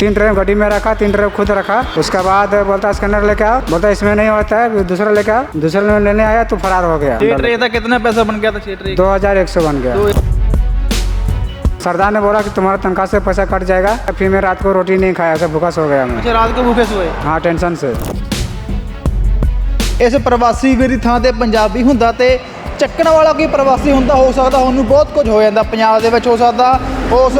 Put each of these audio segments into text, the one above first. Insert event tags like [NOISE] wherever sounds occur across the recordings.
तीन ट्रे गड्डी में रखा तीन ट्रे खुद रखा उसके बाद बोलता स्कैनर लेके आओ बोलता इसमें नहीं होता है दूसरा लेके आओ दूसरे में लेने आया तो फरार हो गया छह ट्रे था कितना पैसा बन गया था छह ट्रे दो हजार एक सौ बन गया दो सरदार ने बोला कि तुम्हारा तनख्वाह से पैसा कट जाएगा फिर मैं रात को रोटी नहीं खाया ऐसे भूखा सो गया मैं ਅੱਛਾ ਰਾਤ को भूखे सोए हाँ टेंशन से ਇਸ ਪ੍ਰਵਾਸੀ ਵੀਰ ਦੀ ਥਾਂ ਤੇ ਪੰਜਾਬੀ ਹੁੰਦਾ ਤੇ ਚੱਕਣ ਵਾਲਾ ਕੋਈ ਪ੍ਰਵਾਸੀ ਹੁੰਦਾ ਹੋ ਸਕਦਾ ਉਹਨੂੰ ਬਹੁਤ ਕੁਝ ਹੋ ਜਾਂਦਾ ਪੰਜਾਬ ਦੇ ਵਿੱਚ ਹੋ ਸਕਦਾ ਉਸ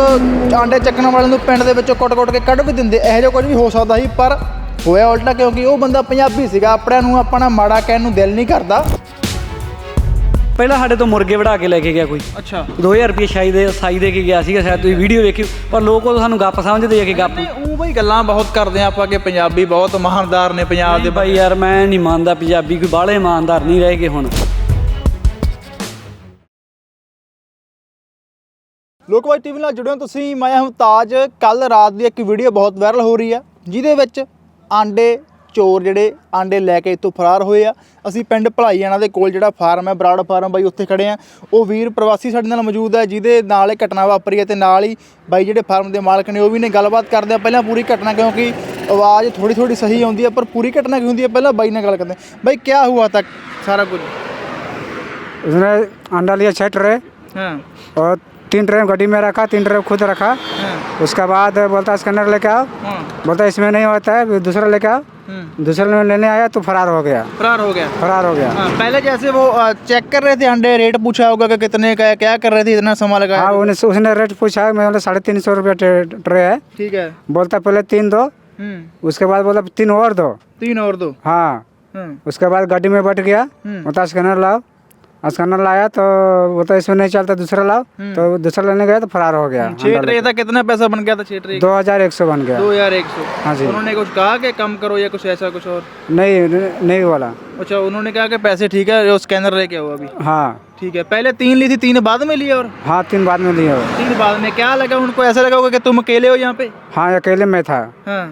ਆਂਡੇ ਚੱਕਣ ਵਾਲੇ ਨੂੰ ਪਿੰਡ ਦੇ ਵਿੱਚੋਂ ਕੁੱਟ-ਕੁੱਟ ਕੇ ਕੱਢ ਵੀ ਦਿੰਦੇ ਇਹੋ ਜਿਹਾ ਕੁਝ ਵੀ ਹੋ ਸਕਦਾ ਸੀ ਪਰ ਹੋਇਆ ਉਲਟਾ ਕਿਉਂਕਿ ਉਹ ਬੰਦਾ ਪੰਜਾਬੀ ਸੀਗਾ ਆਪਣਿਆਂ ਨੂੰ ਆਪਣਾ ਮਾੜਾ ਕਹਿਣ ਨੂੰ ਦਿਲ ਨਹੀਂ ਕਰਦਾ। ਪਹਿਲਾਂ ਸਾਡੇ ਤੋਂ ਮੁਰਗੇ ਵੜਾ ਕੇ ਲੈ ਕੇ ਗਿਆ ਕੋਈ। ਅੱਛਾ। 2000 ਰੁਪਏ ਸ਼ਾਈ ਦੇ ਸਾਈ ਦੇ ਕੇ ਗਿਆ ਸੀਗਾ ਸ਼ਾਇਦ ਤੁਸੀਂ ਵੀਡੀਓ ਵੇਖੀ ਪਰ ਲੋਕ ਉਹ ਸਾਨੂੰ ਗੱਪ ਸਮਝਦੇ ਆ ਕਿ ਗੱਪ। ਉਹ ਬਈ ਗੱਲਾਂ ਬਹੁਤ ਕਰਦੇ ਆ ਆਪਾਂ ਕਿ ਪੰਜਾਬੀ ਬਹੁਤ ਮਹਾਨਦਾਰ ਨੇ ਪੰਜਾਬ ਦੇ ਬਾਈ ਯਾਰ ਮੈਂ ਨਹੀਂ ਮੰਨਦਾ ਪੰਜਾਬੀ ਕੋਈ ਬਾਹਲੇ ਇਮਾਨਦਾਰ ਨਹੀਂ ਰਹਿ ਗਏ ਹੁਣ। ਲੋਕਵਾਈ ਟੀਵੀ ਨਾਲ ਜੁੜਿਓ ਤੁਸੀਂ ਮੈਂ ਹਮਤਾਜ ਕੱਲ ਰਾਤ ਦੀ ਇੱਕ ਵੀਡੀਓ ਬਹੁਤ ਵਾਇਰਲ ਹੋ ਰਹੀ ਆ ਜਿਹਦੇ ਵਿੱਚ ਆਂਡੇ ਚੋਰ ਜਿਹੜੇ ਆਂਡੇ ਲੈ ਕੇ ਇੱਥੋਂ ਫਰਾਰ ਹੋਏ ਆ ਅਸੀਂ ਪਿੰਡ ਭਲਾਈਆਣਾ ਦੇ ਕੋਲ ਜਿਹੜਾ ਫਾਰਮ ਹੈ ਬਰਾੜ ਫਾਰਮ ਬਾਈ ਉੱਥੇ ਖੜੇ ਆ ਉਹ ਵੀਰ ਪ੍ਰਵਾਸੀ ਸਾਡੇ ਨਾਲ ਮੌਜੂਦ ਹੈ ਜਿਹਦੇ ਨਾਲ ਇਹ ਘਟਨਾ ਵਾਪਰੀ ਹੈ ਤੇ ਨਾਲ ਹੀ ਬਾਈ ਜਿਹੜੇ ਫਾਰਮ ਦੇ ਮਾਲਕ ਨੇ ਉਹ ਵੀ ਨੇ ਗੱਲਬਾਤ ਕਰਦੇ ਆ ਪਹਿਲਾਂ ਪੂਰੀ ਘਟਨਾ ਕਿਉਂਕਿ ਆਵਾਜ਼ ਥੋੜੀ ਥੋੜੀ ਸਹੀ ਆਉਂਦੀ ਹੈ ਪਰ ਪੂਰੀ ਘਟਨਾ ਕੀ ਹੁੰਦੀ ਹੈ ਪਹਿਲਾਂ ਬਾਈ ਨਾਲ ਗੱਲ ਕਰਦੇ ਹਾਂ ਬਾਈ ਕੀ ਹੁਆ ਤੱਕ ਸਾਰਾ ਕੁਝ उसने अंडा लिया छः ट्रे ਹਾਂ हाँ। और तीन ट्रेन गड्डी में रखा तीन ट्रेन खुद रखा। हाँ। उसके बाद बोलता स्कैनर लेके आओ। हाँ। बोलता इसमें नहीं होता है दूसरा लेके आओ। दूसरे में लेने आया तो फरार हो गया। फरार हो गया। फरार हो गया। हाँ, पहले जैसे वो चेक कर रहे थे अंडे रेट पूछा होगा कि कितने का है क्या कर रहे थे इतना सामान लगा हाँ? उन्हें उसने रेट पूछा मैं साढ़े तीन सौ रुपया ट्रे है। ठीक है। बोलता पहले तीन दो। हम्म। उसके बाद बोलता तीन और दो। तीन और दो। हाँ। उसके बाद गाड़ी में बैठ गया। हम्म। बोलता स्कैनर लाओ। स्कैनर लाया तो वो तो इसमें नहीं चलता दूसरा लाओ। तो दूसरा लेने गया तो फरार हो गया। छह ट्रे था कितना पैसा बन गया था छह ट्रे दो हज़ार एक सौ बन गया। दो हज़ार एक सौ। हाँ जी। उन्होंने कुछ कहा कि कम करो या कुछ ऐसा कुछ और? नहीं नहीं वाला अच्छा उन्होंने कहा कि पैसे ठीक है जो स्कैनर लेके आओ अभी। हाँ। ठीक है पहले तीन ली थी तीन बाद में लिए और? हाँ तीन बाद में लिए। तीन बाद में। क्या लगा उनको? ऐसा लगा होगा कि तुम अकेले हो यहाँ पे? हाँ अकेले में था। हाँ।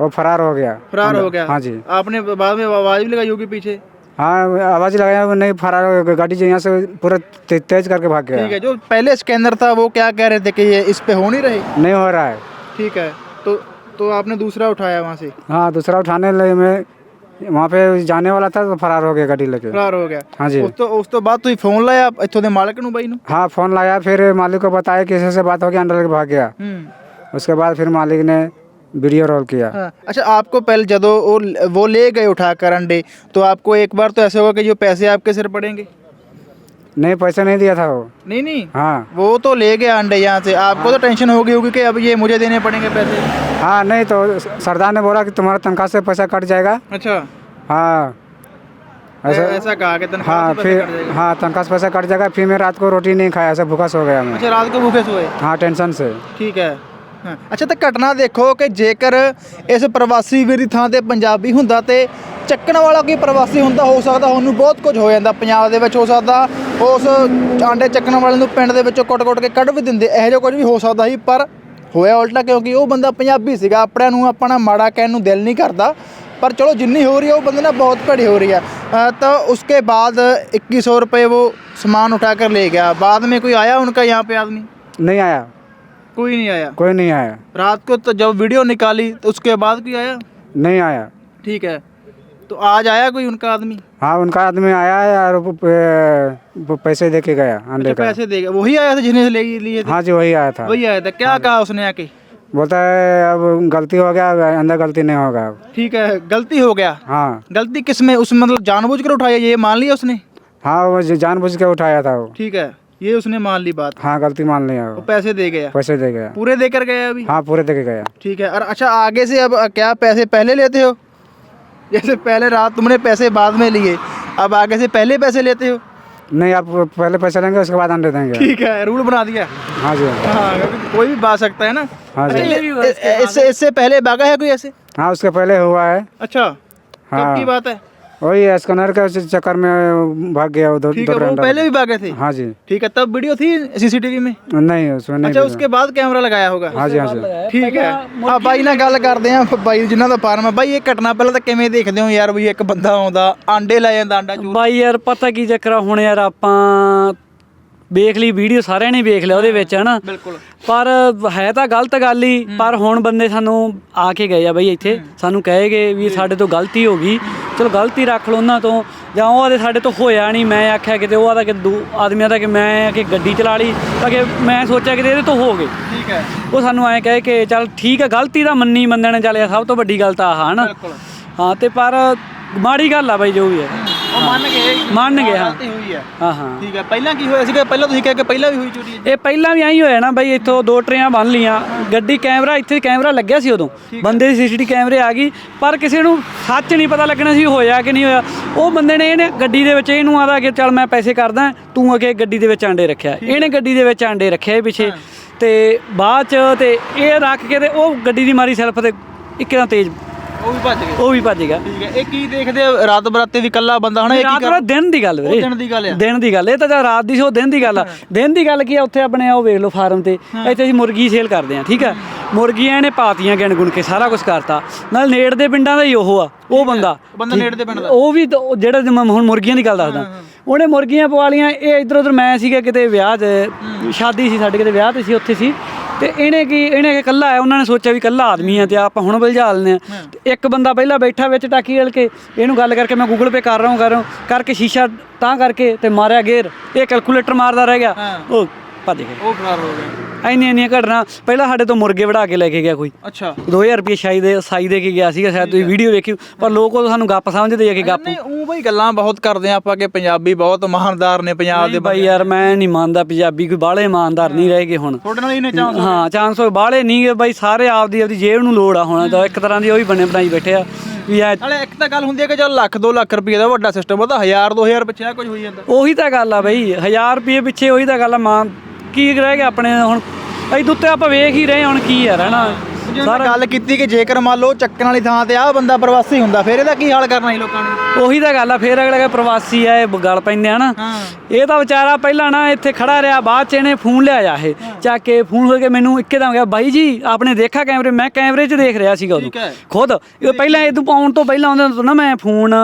वो फरार हो गया। फरार हो गया हाँ जी। आपने बाद में आवाज़ भी लगाई होगी पीछे। हाँ आवाज़ लगाया वो नहीं फरार हो गया गाड़ी जो यहाँ से पूरा ते, तेज करके भाग गया ठीक है जो पहले स्कैनर था वो क्या कह रहे थे कि ये इस पे हो नहीं रहे नहीं हो रहा है ठीक है तो तो आपने दूसरा उठाया वहाँ से हाँ दूसरा उठाने लगे मैं वहाँ पे जाने वाला था तो फरार हो गया गाड़ी लेके ਫਰਾਰ ਹੋ ਗਿਆ हाँ जी ਉਸ ਤੋਂ ਉਸ ਤੋਂ ਬਾਅਦ ਤੁਸੀਂ ਫੋਨ ਲਾਇਆ ਇੱਥੋਂ ਦੇ ਮਾਲਕ ਨੂੰ ਬਾਈ ਨੂੰ हाँ फोन लाया फिर मालिक को बताया कि ऐसे से बात हो गया अंडर लेके भाग गया ਹੂੰ उसके बाद फिर मालिक ने वीडियो रोल किया। हाँ, अच्छा आपको पहले जब वो वो ले गए उठाकर अंडे तो आपको एक बार तो ऐसे होगा कि जो पैसे आपके सिर पड़ेंगे? नहीं पैसा नहीं दिया था वो। नहीं नहीं? हाँ। वो तो ले गया अंडे यहाँ से। आपको हाँ। तो टेंशन होगी होगी कि अब ये मुझे देने पड़ेंगे पैसे। हाँ नहीं तो सरदार ने बोला कि तुम्हारा तनख्वाह से पैसा कट जाएगा। अच्छा। हाँ। ऐसा ऐसा कहा कि हाँ फिर हाँ तनख्वाह से पैसा कट जाएगा फिर मैं रात को रोटी नहीं खाया ऐसा भूखा सो गया मैं। अच्छा रात को भूखे सोए? हाँ टेंशन से। ठीक है। ਹਾਂ ਅੱਛਾ ਤਾਂ ਘਟਨਾ ਦੇਖੋ ਕਿ ਜੇਕਰ ਇਸ ਪ੍ਰਵਾਸੀ ਵੀਰ ਦੀ ਥਾਂ ਤੇ ਪੰਜਾਬੀ ਹੁੰਦਾ ਤੇ ਚੱਕਣ ਵਾਲਾ ਕੋਈ ਪ੍ਰਵਾਸੀ ਹੁੰਦਾ ਹੋ ਸਕਦਾ ਉਹਨੂੰ ਬਹੁਤ ਕੁਝ ਹੋ ਜਾਂਦਾ ਪੰਜਾਬ ਦੇ ਵਿੱਚ ਹੋ ਸਕਦਾ ਉਸ ਆਂਡੇ ਚੱਕਣ ਵਾਲੇ ਨੂੰ ਪਿੰਡ ਦੇ ਵਿੱਚੋਂ ਕੁੱਟ-ਕੁੱਟ ਕੇ ਕੱਢ ਵੀ ਦਿੰਦੇ ਇਹੋ ਜਿਹਾ ਕੁਝ ਵੀ ਹੋ ਸਕਦਾ ਸੀ ਪਰ ਹੋਇਆ ਉਲਟਾ ਕਿਉਂਕਿ ਉਹ ਬੰਦਾ ਪੰਜਾਬੀ ਸੀਗਾ ਆਪਣਿਆਂ ਨੂੰ ਆਪਣਾ ਮਾੜਾ ਕਹਿਣ ਨੂੰ ਦਿਲ ਨਹੀਂ ਕਰਦਾ पर चलो जितनी हो रही है वो बंदे ना बहुत बड़ी हो रही है अ, तो उसके बाद इक्कीस सौ रुपये वो सामान उठा कर ले गया बाद में कोई आया उनका यहाँ पे आदमी नहीं आया कोई नहीं आया। कोई नहीं आया। रात को तो जब वीडियो निकाली तो उसके बाद कोई आया? नहीं आया। ठीक है। तो आज आया कोई उनका आदमी? हाँ उनका आदमी आया है और वो पे- वो पैसे दे के गया अंडे अच्छा का। पैसे देगा वही आया था जिन्हें ले लिए थे? हाँ जी वही आया था। वही आया था। क्या कहा उसने आके? बोलता है अब गलती हो गया अंदर गलती नहीं होगा अब। ठीक है गलती हो गया। हाँ। गलती किसमें उस मतलब जानबूझ कर उठाया ये मान लिया उसने? हाँ वो जानबूझ के उठाया था वो। ठीक है। ये उसने मान ली बात। हाँ गलती मान लिया। वो वो पैसे दे गया। पैसे दे गया। पूरे देकर गया अभी? हाँ पूरे दे के गया। ठीक है और अच्छा आगे से अब क्या पैसे पहले लेते हो? जैसे पहले रात तुमने पैसे बाद में लिए अब आगे से पहले पैसे लेते हो? नहीं आप पहले पैसे लेंगे उसके बाद अंडे देंगे। ठीक है रूल बना दिया। हाँ जी। हाँ कोई भी बात सकता है ना? हाँ जी। अच्छा, ये- ए- इससे इससे पहले भागा है कोई ऐसे? हाँ उसके पहले हुआ है। अच्छा हाँ। की बात है? वही स्कैनर के उस चक्कर में भाग गया वो दो ठीक दो है वो ब्रांडर। पहले भी भागे थे हाँ जी ठीक है तब वीडियो थी सीसीटीवी में नहीं उसमें नहीं अच्छा मिला। उसके बाद कैमरा लगाया होगा हाँ जी हाँ जी ਠੀਕ ਹੈ ਆ ਬਾਈ ਨਾਲ ਗੱਲ ਕਰਦੇ ਆ ਬਾਈ ਜਿਨ੍ਹਾਂ ਦਾ ਫਾਰਮ ਹੈ ਬਾਈ ਇਹ ਘਟਨਾ ਪਹਿਲਾਂ ਤਾਂ ਕਿਵੇਂ ਦੇਖਦੇ ਹੋ ਯਾਰ ਵੀ ਇੱਕ ਬੰਦਾ ਆਉਂਦਾ ਆਂਡੇ ਲੈ ਜਾਂਦਾ ਆਂਡਾ ਚੂਰ ਬਾਈ ਯਾਰ ਪਤਾ ਕੀ ਚੱਕਰ ਆ ਹੁਣ ਯਾਰ ਆਪਾਂ ਵੇਖ ਲਈ ਵੀਡੀਓ ਸਾਰਿਆਂ ਨੇ ਵੇਖ ਲਿਆ ਉਹਦੇ ਵਿੱਚ ਹਨਾ? ਬਿਲਕੁਲ। ਪਰ ਹੈ ਤਾਂ ਗਲਤ ਗੱਲ ਹੀ ਪਰ ਹੁਣ ਬੰਦੇ ਸਾਨੂੰ ਆ ਕੇ ਗਏ ਆ ਬਈ ਇੱਥੇ। ਸਾਨੂੰ ਕਹੇਗੇ ਵੀ ਸਾਡੇ ਤੋਂ ਗਲਤੀ ਹੋ ਗਈ। ਚਲੋ ਗਲਤੀ ਰੱਖ ਲਓ ਉਹਨਾਂ ਤੋਂ। ਜਾਂ ਉਹ ਆਦੇ ਸਾਡੇ ਤੋਂ ਹੋਇਆ ਨਹੀਂ ਮੈਂ ਆਖਿਆ ਕਿਤੇ ਉਹ ਆਦਾ ਕਿ ਦੂ ਆਦਮੀਆਂ ਦਾ ਕਿ ਮੈਂ ਕਿ ਗੱਡੀ ਚਲਾ ਲਈ ਤਾਂ ਕਿ ਮੈਂ ਸੋਚਿਆ ਕਿ ਇਹਦੇ ਤੋਂ ਹੋ ਗਏ। ਠੀਕ ਹੈ। ਉਹ ਸਾਨੂੰ ਐਂ ਕਹੇ ਕਿ ਚੱਲ ਠੀਕ ਹੈ ਗਲਤੀ ਤਾਂ ਮੰਨੀ ਬੰਦੇ ਨੇ ਚੱਲਿਆ ਸਭ ਤੋਂ ਵੱਡੀ ਗੱਲ ਤਾਂ ਆਹ ਹਨਾ? ਹਾਂ ਤੇ ਪਰ ਮਾੜੀ ਗੱਲ ਆ ਬਈ ਜੋ ਵੀ ਹੈ। ਉਹ ਮੰਨ ਗਏ ਮੰਨ ਗਏ, ਹਾਂ। ਗਲਤੀ ਹੋਈ ਹੈ। ਹਾਂ ਹਾਂ। ਠੀਕ ਹੈ। ਪਹਿਲਾਂ ਕੀ ਹੋਇਆ ਸੀਗਾ? ਪਹਿਲਾਂ ਤੁਸੀਂ ਕਿਹਾ ਕਿ ਪਹਿਲਾਂ ਵੀ ਹੋਈ ਚੋਰੀ ਇਹ ਪਹਿਲਾਂ ਵੀ ਐਂ ਹੋਇਆ ਨਾ ਬਈ ਇੱਥੋਂ ਦੋ ਟਰੇਆਂ ਬੰਨ ਲੀਆਂ ਗੱਡੀ ਕੈਮਰਾ ਇੱਥੇ ਕੈਮਰਾ ਲੱਗਿਆ ਸੀ ਉਦੋਂ। ਬੰਦੇ ਦੀ ਸੀਸੀਟੀ ਕੈਮਰੇ ਆ ਗਈ। ਪਰ ਕਿਸੇ ਨੂੰ ਸੱਚ ਨਹੀਂ ਪਤਾ ਲੱਗਣਾ ਸੀ ਹੋਇਆ ਕਿ ਨਹੀਂ ਹੋਇਆ। ਉਹ ਬੰਦੇ ਨੇ ਇਹਨੇ ਗੱਡੀ ਦੇ ਵਿੱਚ ਇਹਨੂੰ ਆਦਾ ਕਿ ਚੱਲ ਮੈਂ ਪੈਸੇ ਕਰਦਾ ਤੂੰ ਅਗੇ ਗੱਡੀ ਦੇ ਵਿੱਚ ਆਂਡੇ ਰੱਖਿਆ। ਇਹਨੇ ਗੱਡੀ ਦੇ ਵਿੱਚ ਆਂਡੇ ਰੱਖਿਆ ਪਿੱਛੇ। ਤੇ ਬਾਅਦ ਚ ਤੇ ਇਹ ਰੱਖ ਕੇ ਤੇ ਉਹ ਗੱਡੀ ਦੀ ਮਾਰੀ ਸੈਲਫ ਤੇ ਇੱਕਦਮ ਤੇਜ਼ ਉਹ ਵੀ ਭੱਜ ਗਏ। ਉਹ ਵੀ ਭੱਜ ਗਿਆ। ਠੀਕ ਹੈ। ਇਹ ਕੀ ਦੇਖਦੇ ਆ ਰਾਤ ਬਰਾਤੇ ਵੀ ਇਕੱਲਾ ਬੰਦਾ ਹਨਾ ਇਹ ਰਾਤ ਕੀ ਦਾ ਕਰ ਦਿਨ ਦੀ ਗੱਲ ਵੀਰੇ। ਦਿਨ ਦੀ ਗੱਲ ਆ। ਦਿਨ ਦੀ ਗੱਲ। ਇਹ ਤਾਂ ਜਾਂ ਰਾਤ ਦੀ ਸੀ ਉਹ ਦਿਨ ਦੀ ਗੱਲ ਆ। ਦਿਨ ਦੀ ਗੱਲ ਕੀ ਆ? ਉੱਥੇ ਆਪਣੇ ਉਹ ਵੇਖ ਲਓ ਫਾਰਮ ਤੇ। ਇੱਥੇ ਅਸੀਂ ਮੁਰਗੀ ਸੇਲ ਕਰਦੇ ਆ ਠੀਕ ਆ? ਮੁਰਗੀਆਂ ਇਹਨੇ ਪਾਤੀਆਂ ਗਿਣ ਗੁਣ ਕੇ ਸਾਰਾ ਕੁਝ ਕਰਤਾ। ਨਾਲ ਨੇੜ ਦੇ ਪਿੰਡਾਂ ਦਾ ਹੀ ਉਹ ਆ ਉਹ ਬੰਦਾ। ਬੰਦਾ ਨੇੜੇ ਦੇ ਪਿੰਡ ਦਾ। ਉਹ ਵੀ ਤਾਂ ਉਹ ਜਿਹੜਾ ਜਿਵੇਂ ਹੁਣ ਮੁਰਗੀਆਂ ਦੀ ਗੱਲ ਦੱਸਦਾ। ਉਹਨੇ ਮੁਰਗੀਆਂ ਪਵਾ ਲੀਆਂ ਇਹ ਇਧਰ ਉਧਰ ਮੈਂ ਸੀਗਾ ਕਿਤੇ ਵਿਆਹ 'ਚ ਸ਼ਾਦੀ ਸੀ ਸਾਡੇ ਕਿਤੇ ਵਿਆਹ ਤੇ ਸੀ ਉੱਥੇ ਸੀ। ਤੇ ਇਹਨੇ ਕੀ ਇਹਨੇ ਕਿ ਇਕੱਲਾ ਆਇਆ ਉਹਨਾਂ ਨੇ ਸੋਚਿਆ ਵੀ ਇਕੱਲਾ ਆਦਮੀ ਆ ਤੇ ਆਪਾਂ ਹੁਣ ਬਲਝਾ ਲੈਂਦੇ ਆ। ਤੇ ਇੱਕ ਬੰਦਾ ਪਹਿਲਾਂ ਬੈਠਾ ਵਿੱਚ ਟਾਕੀ ਵਾਲ ਕੇ ਇਹਨੂੰ ਗੱਲ ਕਰਕੇ ਮੈਂ ਗੂਗਲ ਪੇ ਕਰ ਰਹਾ ਹਾਂ ਕਰ ਰਹਾ ਹੂੰ ਕਰਕੇ ਸ਼ੀਸ਼ਾ ਤਾਂ ਕਰਕੇ ਤੇ ਮਾਰਿਆ ਗੇਰ ਇਹ ਕੈਲਕੂਲੇਟਰ ਮਾਰਦਾ ਰਹਿ ਗਿਆ। ਹਾਂ। ਉਹ ਭੱਜ ਗਿਆ ਉਹ ਫਰਾਰ ਹੋ ਗਿਆ ਇੰਨੀਆਂ ਇੰਨੀਆਂ ਘਟਨਾ ਪਹਿਲਾਂ ਸਾਡੇ ਤੋਂ ਮੁਰਗੇ ਵੜਾ ਕੇ ਲੈ ਕੇ ਗਿਆ ਕੋਈ। ਅੱਛਾ। 2000 ਰੁਪਏ ਸ਼ਾਈ ਦੇ ਸਾਈ ਦੇ ਕੇ ਗਿਆ ਸੀਗਾ ਸ਼ਾਇਦ ਤੁਸੀਂ ਵੀਡੀਓ ਵੇਖੀ ਪਰ ਲੋਕ ਉਹ ਸਾਨੂੰ ਗੱਪ ਸਮਝਦੇ ਆ ਕਿ ਗੱਪ ਨਹੀਂ ਉਹ ਬਈ ਗੱਲਾਂ ਬਹੁਤ ਕਰਦੇ ਆ ਆਪਾਂ ਕਿ ਪੰਜਾਬੀ ਬਹੁਤ ਮਹਾਨਦਾਰ ਨੇ ਪੰਜਾਬ ਦੇ ਬਾਈ ਯਾਰ ਮੈਂ ਨਹੀਂ ਮੰਨਦਾ ਪੰਜਾਬੀ ਕੋਈ ਬਾਹਲੇ ਇਮਾਨਦਾਰ ਨਹੀਂ ਰਹਿ ਗਏ ਹੁਣ। ਤੁਹਾਡੇ ਨਾਲ ਹੀ ਨੇ ਚਾਂਸ ਹਾਂ ਚਾਂਸ ਹੋਏ ਬਾਹਲੇ ਨਹੀਂ ਗੇ ਬਾਈ ਸਾਰੇ ਆਪਦੀ ਆਪਦੀ ਜੇਬ ਨੂੰ ਲੋੜ ਆ ਹੁਣ ਤਾਂ ਇੱਕ ਤਰ੍ਹਾਂ ਦੀ ਉਹ ਵੀ ਬਣੇ ਬਣਾਈ ਬੈਠੇ ਆ ਵੀ ਐ ਨਾਲੇ ਇੱਕ ਤਾਂ ਗੱਲ ਹੁੰਦੀ ਹੈ ਕਿ ਚਲ ਲੱਖ 2 ਲੱਖ ਰੁਪਏ ਦਾ ਵੱਡਾ ਸਿਸਟਮ ਉਹ ਤਾਂ 1000 2000 ਪਿੱਛੇ ਕੁਝ ਹੋਈ ਜਾਂਦਾ। ਉਹੀ ਤਾਂ ਗੱਲ ਆ ਬਈ 1000 ਰੁਪਏ ਪਿੱਛੇ ਉਹੀ ਤਾਂ ਗੱਲ ਆ ਮਾਂ ਕੀ ਰਹਿ ਗਿਆ ਆਪਣੇ ਹੁਣ? ਇਹ ਉੱਤੇ ਆਪਾਂ ਵੇਖ ਹੀ ਰਹੇ ਹੁਣ ਕੀ ਯਾਰ ਹਨਾ ਸਾਰਾ ਗੱਲ ਕੀਤੀ ਕਿ ਜੇਕਰ ਮੰਨ ਲਓ ਚੱਕਣ ਵਾਲੀ ਥਾਂ ਤੇ ਆ ਬੰਦਾ ਪ੍ਰਵਾਸੀ ਹੁੰਦਾ ਫਿਰ ਇਹਦਾ ਕੀ ਹਾਲ ਕਰਨਾ ਸੀ ਲੋਕਾਂ ਨੇ? ਉਹੀ ਤਾਂ ਗੱਲ ਆ ਫੇਰ ਅਗਲਾ ਕਿ ਪ੍ਰਵਾਸੀ ਆ ਇਹ ਗਲ ਪੈਂਦੇ ਆ ਨਾ। ਇਹ ਤਾਂ ਵਿਚਾਰਾ ਪਹਿਲਾਂ ਨਾ ਇੱਥੇ ਖੜਾ ਰਿਹਾ ਬਾਅਦ ਚ ਇਹਨੇ ਫੋਨ ਲਿਆ ਜਾ ਇਹ। ਚੱਕ ਕੇ ਫੋਨ ਹੋ ਕੇ ਮੈਨੂੰ ਇੱਕਦਮ ਗਿਆ ਬਾਈ ਜੀ ਆਪਨੇ ਦੇਖਾ ਕੈਮਰੇ? ਮੈਂ ਕੈਮਰੇ 'ਚ ਦੇਖ ਰਿਹਾ ਸੀਗਾ ਹੈ। ਖੁਦ। ਪਹਿਲਾਂ ਇਹ ਤੋਂ ਪਾਉਣ ਤੋਂ ਪਹਿਲਾਂ ਉਹਦੇ ਤੋਂ ਨਾ ਮੈਂ ਫੋਨ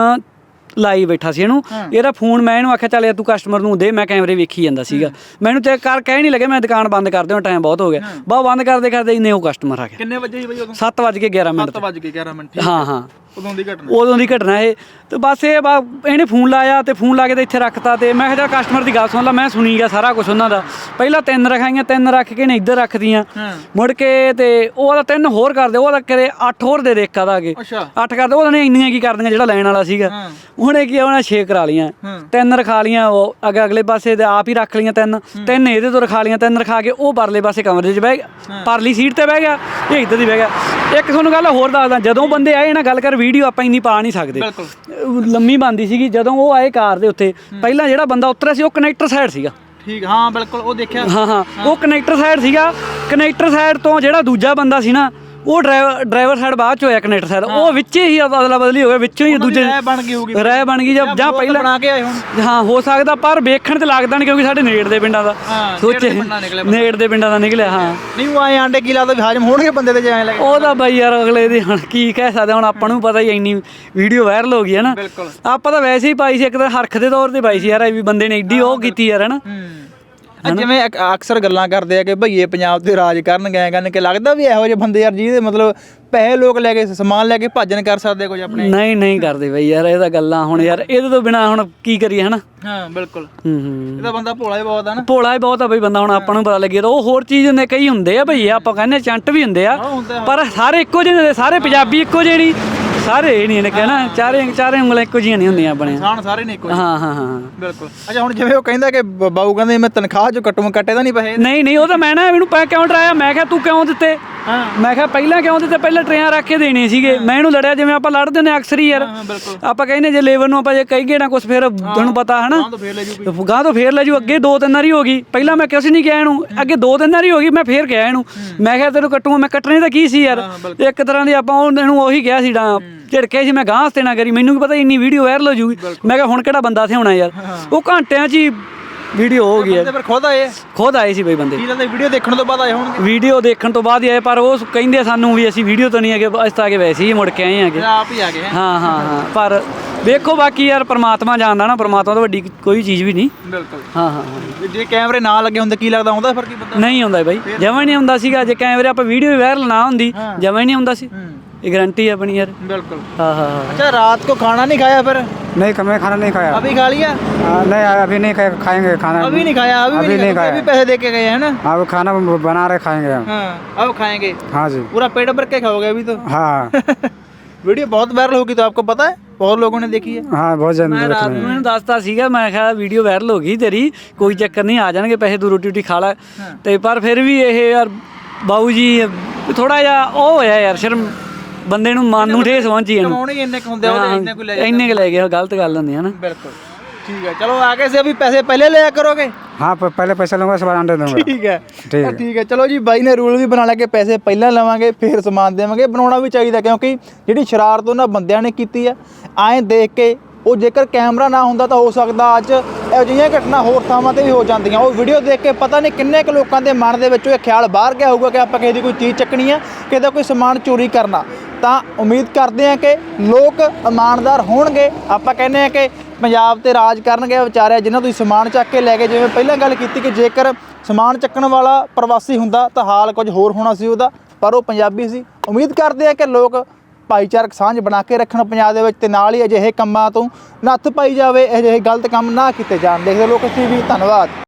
ਲਾਈ ਬੈਠਾ ਸੀ ਇਹਨੂੰ। ਇਹਦਾ ਫੋਨ ਮੈਂ ਇਹਨੂੰ ਆਖਿਆ ਚੱਲ ਯਾਰ ਤੂੰ ਕਸਟਮਰ ਨੂੰ ਦੇ ਮੈਂ ਕੈਮਰੇ ਵੇਖੀ ਜਾਂਦਾ ਸੀਗਾ। ਮੈਨੂੰ ਤੇ ਕਰ ਕਹਿ ਨਹੀਂ ਲੱਗੇ ਮੈਂ ਦੁਕਾਨ ਬੰਦ ਕਰ ਦਿਆਂ ਟਾਈਮ ਬਹੁਤ ਹੋ ਗਿਆ। ਬਾ ਬੰਦ ਕਰਦੇ ਕਰਦੇ ਇੰਨੇ ਉਹ ਕਸਟਮਰ ਆ ਗਿਆ ਕਿੰਨੇ ਵਜੇ ਸੀ ਬਈ ਉਦੋਂ? 7:11 ਮਿੰਟ 7 ਵਜ ਕੇ 11 ਮਿੰਟ ਹਾਂ। ਹਾਂ। ਉਦੋਂ ਦੀ ਘਟਨਾ? ਉਦੋਂ ਦੀ ਘਟਨਾ ਇਹ। ਤੇ ਬਸ ਇਹ ਬਾ ਇਹਨੇ ਫੋਨ ਲਾਇਆ ਤੇ ਫੋਨ ਲਾ ਕੇ ਤੇ ਇੱਥੇ ਰੱਖਤਾ ਤੇ ਮੈਂ ਕਿਹਾ ਕਸਟਮਰ ਦੀ ਗੱਲ ਸੁਣ ਲਾ ਮੈਂ ਸੁਣੀ ਗਿਆ ਸਾਰਾ ਕੁਝ ਉਹਨਾਂ ਦਾ। ਪਹਿਲਾਂ ਤਿੰਨ ਰਖਾਈਆਂ ਤਿੰਨ ਰੱਖ ਕੇ ਨੇ ਇੱਧਰ ਰੱਖਦੀਆਂ ਮੁੜ ਕੇ ਤੇ ਉਹਦਾ ਤਿੰਨ ਹੋਰ ਕਰਦੇ ਉਹਦਾ ਕਰੇ 8 ਹੋਰ ਦੇ ਦੇ ਇੱਕ ਦਾ ਅਗੇ। ਅੱਛਾ। 8 ਕਰਦੇ ਉਹਨੇ ਇੰਨੀਆਂ ਕੀ ਕਰਦੀਆਂ ਜਿਹੜਾ ਲੈਣ ਵਾਲਾ ਸੀਗਾ। ਉਹਨੇ ਕੀ ਉਹਨੇ 6 ਕਰਾ ਲੀਆਂ। ਤਿੰਨ ਰਖਾ ਲੀਆਂ ਉਹ ਅਗੇ ਅਗਲੇ ਪਾਸੇ ਤੇ ਆਪ ਹੀ ਰੱਖ ਲੀਆਂ ਤਿੰਨ। ਤਿੰਨ ਇਹਦੇ ਤੋਂ ਰਖਾ ਲੀਆਂ ਤਿੰਨ ਰਖਾ ਕੇ ਉਹ ਪਰਲੇ ਪਾਸੇ ਕਮਰੇ 'ਚ ਬਹਿ ਗਿਆ। ਪਰਲੀ ਸੀਟ ਤੇ ਬਹਿ ਗਿਆ ਇਹ ਇੱਧਰ ਦੀ ਬਹਿ ਗਿਆ। ਇੱਕ ਤੁਹਾਨੂੰ ਗੱਲ ਹੋਰ ਦੱਸਦਾ ਜਦੋਂ ਬੰਦੇ ਆਏ ਨਾ ਗੱਲ ਕਰ ਵੀਡੀਓ ਆਪਾਂ ਇੰਨੀ ਪਾ ਨਹੀਂ ਸਕਦੇ। ਲੰਮੀ ਬੰਦੀ ਸੀਗੀ ਜਦੋਂ ਉਹ ਆਏ ਕਾਰ ਦੇ ਉੱਤੇ ਪਹਿਲਾਂ ਜਿਹੜਾ ਬੰਦਾ ਉਤਰਿਆ ਸੀ ਉਹ ਕਨੈਕਟਰ ਸਾਈਡ ਸੀਗਾ। ਠੀਕ ਹਾਂ ਬਿਲਕੁਲ ਉਹ ਦੇਖਿਆ। ਹਾਂ ਹਾਂ ਉਹ ਕਨੈਕਟਰ ਸਾਈਡ ਸੀਗਾ। ਕਨੈਕਟਰ ਸਾਈਡ ਤੋਂ ਜਿਹੜਾ ਦੂਜਾ ਬੰਦਾ ਸੀ ਨਾ ਉਹ ਡਰਾਈਵਰ ਡਰਾਈਵਰ ਸਾਈਡ ਬਾਅਦ ਚ ਹੋਇਆ ਕਨੈਕਟਰ ਸਾਈਡ। ਉਹ ਵਿੱਚੇ ਹੀ ਅਦਲਾ ਬਦਲੀ ਹੋ ਗਿਆ ਵਿੱਚੋਂ ਹੀ ਦੂਜੇ ਰਹਿ ਬਣ ਗਈ ਹੋਊਗੀ। ਰਹਿ ਬਣ ਗਈ ਜਾਂ ਜਾਂ ਬਣਾ ਪਹਿਲਾਂ ਕੇ ਆਏ ਹੁਣ। ਹਾਂ ਹੋ ਸਕਦਾ ਪਰ ਵੇਖਣ ਤੇ ਲੱਗਦਾ ਨਹੀਂ ਕਿਉਂਕਿ ਸਾਡੇ ਨੇੜ ਦੇ ਪਿੰਡਾਂ ਦਾ। ਸੋਚੇ ਨੇੜ ਦੇ ਪਿੰਡਾਂ ਦੇ ਨਿਕਲਿਆ ਹਾਂ। ਨਹੀਂ ਉਹ ਆਏ ਆਂਡੇ ਕੀ ਲੱਗਦਾ ਹਾਜ਼ਮ ਹੋਣਗੇ ਬੰਦੇ ਤੇ ਜਾਏ ਲੱਗੇ। ਉਹਦਾ ਬਾਈ ਯਾਰ ਅਗਲੇ ਦੀ ਹੁਣ ਕੀ ਕਹਿ ਸਕਦੇ ਹੁਣ ਆਪਾਂ ਨੂੰ ਪਤਾ ਹੀ ਇੰਨੀ ਵੀਡੀਓ ਵਾਇਰਲ ਹੋ ਗਈ ਹੈ ਨਾ। ਆਪਾਂ ਤਾਂ ਵੈਸੇ ਹੀ ਪਾਈ ਸੀ ਇੱਕ ਤਾਂ ਹਰਖ ਦੇ ਤੌਰ ਤੇ ਪਾਈ ਸੀ ਯਾਰ ਇਹ ਵੀ ਬੰਦੇ ਨੇ ਏਡੀ ਉਹ ਕੀਤੀ ਯਾਰ ਹਨਾ ਹੂੰ। ਆ ਜਿਵੇਂ ਅਕ- ਅਕਸਰ ਗੱਲਾਂ ਕਰਦੇ ਆ ਕਿ ਭਈਏ ਪੰਜਾਬ ਤੇ ਰਾਜ ਕਰਨ ਗਏ ਕਰਨ ਕਿ ਲੱਗਦਾ ਵੀ ਇਹੋ ਜਿਹੇ ਬੰਦੇ ਯਾਰ ਜਿਹਦੇ ਮਤਲਬ ਪੈਸੇ ਲੋਕ ਲੈ ਕੇ ਸਮਾਨ ਲੈ ਕੇ ਭੱਜਣ ਕਰ ਸਕਦੇ ਕੁਝ ਆਪਣੇ। ਨਹੀਂ ਨਹੀਂ ਕਰਦੇ ਬਈ ਯਾਰ ਇਹ ਤਾਂ ਗੱਲਾਂ ਹੁਣ ਯਾਰ ਇਹਦੇ ਤੋਂ ਬਿਨਾ ਹੁਣ ਕੀ ਕਰੀਏ ਹਨਾ? ਹਾਂ ਬਿਲਕੁਲ। ਹੂੰ ਹੂੰ। ਇਹਦਾ ਬੰਦਾ ਭੋਲਾ ਹੀ ਬਹੁਤ ਆ ਨਾ। ਭੋਲਾ ਹੀ ਬਹੁਤ ਆ ਬਈ ਬੰਦਾ ਹੁਣ ਆਪਾਂ ਨੂੰ ਪਤਾ ਲੱਗੇ ਤਾਂ ਉਹ ਹੋਰ ਚੀਜ਼ ਹੁੰਦੇ ਕਈ ਹੁੰਦੇ ਆ ਭਈ ਆਪਾਂ ਕਹਿੰਦੇ ਚੰਟ ਵੀ ਹੁੰਦੇ ਆ ਹੁੰਦਾ ਪਰ ਸਾਰੇ ਇੱਕੋ ਜਿਹੇ ਨੇ ਸਾਰੇ ਪੰਜਾਬੀ ਇੱਕੋ ਜਿਹੇ ਨਹੀਂ ਸਾਰੇ ਇਹ ਨਹੀਂ ਨੇ ਕਹਿਣਾ ਚਾਰੇ ਚਾਰੇ ਉਂਗਲਾਂ ਇੱਕੋ ਜਿਹੀਆਂ ਨਹੀਂ ਹੁੰਦੀਆਂ ਆਪਣੇ ਇਨਸਾਨ ਸਾਰੇ ਨੇ ਇੱਕੋ ਜਿਹੇ। ਹਾਂ ਹਾਂ ਹਾਂ ਬਿਲਕੁਲ। ਅੱਛਾ ਹੁਣ ਜਿਵੇਂ ਉਹ ਕਹਿੰਦਾ ਕਿ ਬ- ਬਾਊ ਕਹਿੰਦੇ ਮੈਂ ਤਨਖਾਹ ਚੋਂ ਕੱਟੂ ਕੱਟੇ ਤਾਂ ਨਹੀਂ ਪੈਸੇ? ਨਹੀਂ ਨਹੀਂ ਉਹ ਤਾਂ ਮੈਂ ਨਾ ਇਹਨੂੰ ਪੈ ਕਿਉਂ ਡਰਾਇਆ? ਮੈਂ ਕਿਹਾ ਤੂੰ ਕਿਉਂ ਦਿੱਤੇ? ਹਾਂ ਮੈਂ ਕਿਹਾ ਪਹਿਲਾਂ ਕਿਉਂ ਦਿੱਤੇ? ਪਹਿਲਾਂ ਟਰੇਆਂ ਰੱਖ ਕੇ ਦੇਣੇ ਸੀਗੇ। ਮੈਂ ਇਹਨੂੰ ਲੜਿਆ ਜਿਵੇਂ ਆਪਾਂ ਲੜਦੇ ਨੇ ਅਕਸਰ ਹੀ ਯਾਰ। ਆਪਾਂ ਕਹਿੰਦੇ ਜੇ ਲੇਬਰ ਨੂੰ ਆਪਾਂ ਜੇ ਕਹੀਏ ਨਾ ਕੁਝ ਫਿਰ ਤੁਹਾਨੂੰ ਪਤਾ ਹੈ ਨਾ ਤਾਂ ਫੇਰ ਲੈ ਜੂ ਗਾਂ ਤੋਂ ਫੇਰ ਲੈ ਜੂ। ਅੱਗੇ ਦੋ ਤਿੰਨ ਵਾਰੀ ਹੋ ਗਈ। ਪਹਿਲਾਂ ਮੈਂ ਕੁਛ ਨਹੀਂ ਕਿਹਾ ਇਹਨੂੰ। ਅੱਗੇ ਦੋ ਤਿੰਨ ਵਾਰੀ ਹੋ ਗਈ ਮੈਂ ਫੇਰ ਕਿਹਾ ਇਹਨੂੰ। ਮੈਂ ਕਿਹਾ ਤੈਨੂੰ ਕੱਟੂਗਾ ਮੈਂ ਕੱਟਣੇ ਤਾਂ ਕੀ ਸੀ ਯਾਰ? ਇੱਕ ਤਰ੍ਹਾਂ ਦੀ ਆਪਾਂ ਉਹ- ਇਹਨੂੰ ਉਹੀ ਕਿਹਾ ਸੀ ਡਾਂ ਝਿੜਕੇ ਸੀ। ਮੈਂ ਗਾਂ ਤੇ ਨਾ ਕਰੀ। ਮੈਨੂੰ ਕੀ ਪਤਾ ਇੰਨੀ ਵੀਡੀਓ ਵਾਇਰਲ ਹੋ ਜੂਗੀ। ਮੈਂ ਕਿਹਾ ਹੁਣ ਕਿਹੜਾ ਬੰਦਾ ਥੇ ਹੋਣਾ ਯਾਰ? ਉਹ ਘੰਟਿਆਂ 'ਚ ਹੀ ਵੀਡੀਓ ਹੋ ਗਈ ਹੈ। ਫਿਰ ਖੁਦ ਆਏ ਖੁਦ ਆਏ ਸੀ ਬਈ ਬੰਦੇ। ਕੀ ਲੱਗਦਾ ਵੀਡੀਓ ਦੇਖਣ ਤੋਂ ਬਾਅਦ ਆਏ ਹੋਣਗੇ। ਵੀਡੀਓ ਦੇਖਣ ਤੋਂ ਬਾਅਦ ਹੀ ਆਏ ਪਰ ਉਹ ਕਹਿੰਦੇ ਸਾਨੂੰ ਵੀ ਅਸੀਂ ਵੀਡੀਓ ਤੋਂ ਨਹੀਂ ਹੈਗੇ ਅਸੀਂ ਤਾਂ ਕੇ ਵੈਸੇ ਹੀ ਮੁੜ ਕੇ ਆਏ ਹੈਗੇ। ਆਪ ਹੀ ਆ ਗਏ ਹੈਂ। ਹਾਂ ਹਾਂ ਹਾਂ। ਪਰ ਵੇਖੋ ਬਾਕੀ ਯਾਰ ਪ੍ਰਮਾਤਮਾ ਜਾਣਦਾ ਨਾ ਪ੍ਰਮਾਤਮਾ ਤੋਂ ਵੱਡੀ ਕੋਈ ਚੀਜ਼ ਵੀ ਨਹੀਂ। ਬਿਲਕੁਲ। ਹਾਂ ਹਾਂ ਹਾਂ। ਜੇ ਕੈਮਰੇ ਨਾ ਲੱਗੇ ਹੁੰਦੇ ਕੀ ਲੱਗਦਾ ਆਉਂਦਾ ਫਿਰ ਕੀ ਬੰਦਾ? ਨਹੀਂ ਆਉਂਦਾ ਬਾਈ। ਜਮਾਂ ਹੀ ਨਹੀਂ ਆਉਂਦਾ ਸੀਗਾ ਜੇ ਕੈਮਰੇ ਆਪਾਂ ਵੀਡੀਓ ਵਾਇਰਲ ਨਾ ਹੁੰਦੀ। ਜਮਾਂ ਹੀ ਨਹੀਂ ਆਉਂਦਾ ਸੀ। ਹੂੰ। ये गारंटी है अपनी यार। बिल्कुल। हाँ, हाँ हाँ अच्छा रात को खाना नहीं खाया फिर? नहीं मैं खाना नहीं खाया। अभी खा लिया? आ, नहीं आ, अभी नहीं खाया खाएँगे खाना। अभी नहीं खाया अभी, अभी नहीं, खाया अभी पैसे दे के गए हैं ना? हाँ, अब खाना बना रहे खाएँगे हम। हाँ, अब खाएँगे। हाँ जी। पूरा पेट भर के खाओगे अभी तो? हाँ। [LAUGHS] वीडियो बहुत वायरल होगी तो आपको पता है बहुत लोगों ने देखी है। हाँ ਬਹੁਤ ਜਨ ਮੈਂ ਰਾਤ ਨੂੰ ਇਹਨੂੰ ਦੱਸਤਾ ਸੀਗਾ ਮੈਂ ਕਿਹਾ ਵੀਡੀਓ ਵਾਇਰਲ ਹੋ ਗਈ ਤੇਰੀ ਕੋਈ पैसे ਨਹੀਂ रोटी रोटी खा ला। ਰੋਟੀ ਟੂਟੀ ਖਾ ਲੈ ਤੇ ਪਰ ਫਿਰ ਵੀ ਇਹ ਯਾਰ ਬਾਊ ਜੀ ਥੋੜਾ ਜਿਹਾ ਬੰਦੇ ਨੂੰ ਮਨ ਨੂੰ ਠੇਸ ਪਹੁੰਚੀ ਇਹਨੂੰ कमाने ही इन्ने के होंगे और इन्ने को ले ਇੰਨੇ ਕੁ ਲੈ ਗਿਆ ਗਲਤ ਗੱਲ ਹੁੰਦੀ ਹੈ ਨਾ बिल्कुल ठीक है चलो आगे से अभी पैसे पहले लिया करोगे हाँ प- पहले पैसा लूंगा उसके बाद अंडे दूंगा ਠੀਕ ਹੈ ਠੀਕ ਹੈ। ਠੀਕ ਹੈ ਚਲੋ ਜੀ ਬਾਈ ਨੇ ਰੂਲ ਵੀ ਬਣਾ ਲਿਆ ਕਿ ਪੈਸੇ ਪਹਿਲਾਂ ਲਵਾਂਗੇ ਫਿਰ ਸਮਾਨ ਦੇਵਾਂਗੇ ਬਣਾਉਣਾ ਵੀ ਚਾਹੀਦਾ ਕਿਉਂਕਿ ਜਿਹੜੀ ਸ਼ਰਾਰਤ ਉਹਨਾਂ ਬੰਦਿਆਂ ਨੇ ਕੀਤੀ ਹੈ ਐਂ ਦੇਖ ਕੇ ਉਹ ਜੇਕਰ ਕੈਮਰਾ ਨਾ ਹੁੰਦਾ ਤਾਂ ਹੋ ਸਕਦਾ ਅੱਜ ਇਹੋ ਜਿਹੀਆਂ ਘਟਨਾ ਹੋਰ ਥਾਵਾਂ ਤੇ ਵੀ ਹੋ ਜਾਂਦੀਆਂ ਉਹ ਵੀਡੀਓ ਦੇਖ ਕੇ ਪਤਾ ਨਹੀਂ ਕਿੰਨੇ ਕੁ ਲੋਕਾਂ ਦੇ ਮਨ ਦੇ ਵਿੱਚੋਂ ਇਹ ਖਿਆਲ ਬਾਹਰ ਗਿਆ ਹੋਊਗਾ ਕਿ ਆਪਾਂ ਕਿਸੇ ਦੀ ਕੋਈ ਚੀਜ਼ ਚੱਕਣੀ ਆ ਕਿਸੇ ਦਾ ਕੋਈ ਸਮਾਨ ਚੋਰੀ ਕਰਨਾ ਤਾਂ ਉਮੀਦ ਕਰਦੇ ਹਾਂ ਕਿ ਲੋਕ ਇਮਾਨਦਾਰ ਹੋਣਗੇ। ਆਪਾਂ ਕਹਿੰਦੇ ਹਾਂ ਕਿ ਪੰਜਾਬ ਤੇ ਰਾਜ ਕਰਨਗੇ ਵਿਚਾਰੇ ਜਿਨ੍ਹਾਂ ਤੋਂ ਸਮਾਨ ਚੱਕ ਕੇ ਲੈ ਗਏ ਜਿਵੇਂ ਪਹਿਲਾਂ ਗੱਲ ਕੀਤੀ ਕਿ ਜੇਕਰ ਸਮਾਨ ਚੱਕਣ ਵਾਲਾ ਪ੍ਰਵਾਸੀ ਹੁੰਦਾ ਤਾਂ ਹਾਲ ਕੁਝ ਹੋਰ ਹੋਣਾ ਸੀ ਉਹਦਾ, ਪਰ ਉਹ ਪੰਜਾਬੀ ਸੀ। ਉਮੀਦ ਕਰਦੇ ਆ ਕਿ ਲੋਕ ਭਾਈਚਾਰਕ ਸਾਂਝ ਬਣਾ ਕੇ ਰੱਖਣ ਪੰਜਾਬ ਦੇ ਵਿੱਚ ਤੇ ਨਾਲ ਹੀ ਅਜਿਹੇ ਕੰਮਾਂ ਤੋਂ ਨੱਥ ਪਾਈ ਜਾਵੇ, ਅਜਿਹੇ ਗਲਤ ਕੰਮ ਨਾ ਕੀਤੇ ਜਾਣ। ਦੇਖਦੇ ਲੋਕ ਅਸੀਂ ਵੀ ਧੰਨਵਾਦ।